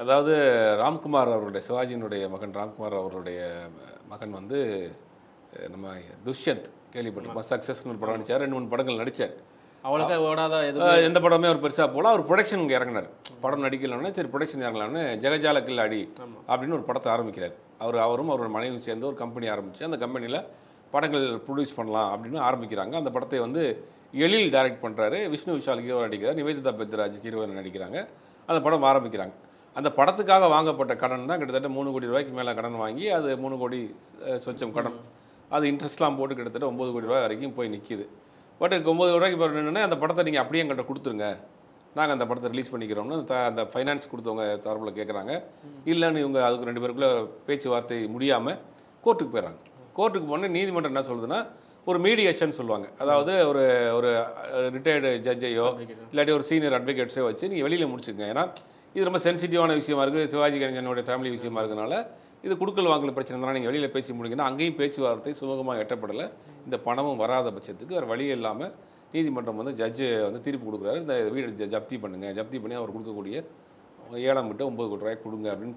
அதாவது ராம்குமார் அவருடைய சிவாஜியினுடைய மகன் ராம்குமார் அவருடைய மகன் வந்து நம்ம துஷ்யந்த் கேள்விப்பட்டிருப்போம். சக்ஸஸ்னு ஒரு படம் நடிச்சார். ரெண்டு மூணு படங்கள் நடித்தார் அவ்வளோக்கா ஓடாத எந்த படமே அவர் பெருசாக போல அவர் ப்ரொடக்ஷனுக்கு இறங்கினார். படம் நடிக்கலன்னா சரி ப்ரொடக்ஷன் இறங்கலாம்னு ஜெகஜால கில்லாடி அப்படின்னு ஒரு படத்தை ஆரம்பிக்கிறார். அவர் அவரும் அவரோட மனைவி சேர்ந்து ஒரு கம்பெனி ஆரம்பித்து அந்த கம்பெனியில் படங்கள் ப்ரொடியூஸ் பண்ணலாம் அப்படின்னு ஆரம்பிக்கிறாங்க. அந்த படத்தை வந்து எழில் டைரக்ட் பண்ணுறாரு விஷ்ணு விஷால் ஹீரோ நடிக்கிறார். நிவேதிதா பெத்ராஜ் ஹீரோயின் நடிக்கிறாங்க. அந்த படம் ஆரம்பிக்கிறாங்க. அந்த படத்துக்காக வாங்கப்பட்ட கடன் தான் கிட்டத்தட்ட மூணு கோடி ரூபாய்க்கு மேலே கடன் வாங்கி அது மூணு கோடி சொச்சம் கடன். அது இன்ட்ரெஸ்ட்லாம் போட்டு கிட்டத்தட்ட ஒம்பது கோடி ரூபாய் வரைக்கும் போய் நிற்கிது பட் ஒம்பது ரூபாய்க்கு பிறகு என்னென்னா அந்த படத்தை நீங்கள் அப்படியே எங்கிட்ட கொடுத்துருங்க. நாங்கள் அந்த படத்தை ரிலீஸ் பண்ணிக்கிறோம்னு த அந்த ஃபைனான்ஸ் கொடுத்தவங்க சார்பில் கேட்குறாங்க இல்லைன்னு இவங்க அதுக்கு ரெண்டு பேருக்குள்ள பேச்சுவார்த்தை முடியாமல் கோர்ட்டுக்கு போயிடறாங்க கோர்ட்டுக்கு போனால் நீதிமன்றம் என்ன சொல்லுதுன்னா ஒரு மீடியேஷன் சொல்லுவாங்க. அதாவது ஒரு ஒரு ரிட்டையர்டு ஜட்ஜையோ இல்லாட்டி ஒரு சீனியர் அட்வொகேட்ஸோ வச்சு நீங்கள் வெளியில் முடிச்சுக்கங்க ஏன்னா இது ரொம்ப சென்சிட்டிவான விஷயமா இருக்குது. சிவாஜி கணேசனுடைய ஃபேமிலி விஷயமா இருக்கனால இது குடுக்கல் வாங்கல் பிரச்சனை தான். நீங்கள் வெளியில் பேசி முடிங்கன்னா அங்கேயும் பேச்சுவார்த்தை சுமூகமாக எட்டப்படலை. இந்த பணமும் வராத பட்சத்துக்கு வேறு வழி இல்லாமல் நீதிமன்றம் வந்து ஜட்ஜு வந்து தீர்ப்பு கொடுக்குறாரு. இந்த வீடு ஜ- ஜப்தி பண்ணுங்கள் ஜப்தி பண்ணி அவர் கொடுக்கக்கூடிய ஏழாம் கிட்ட ஒம்பது கோடி ரூபாய் கொடுங்க அப்படின்னு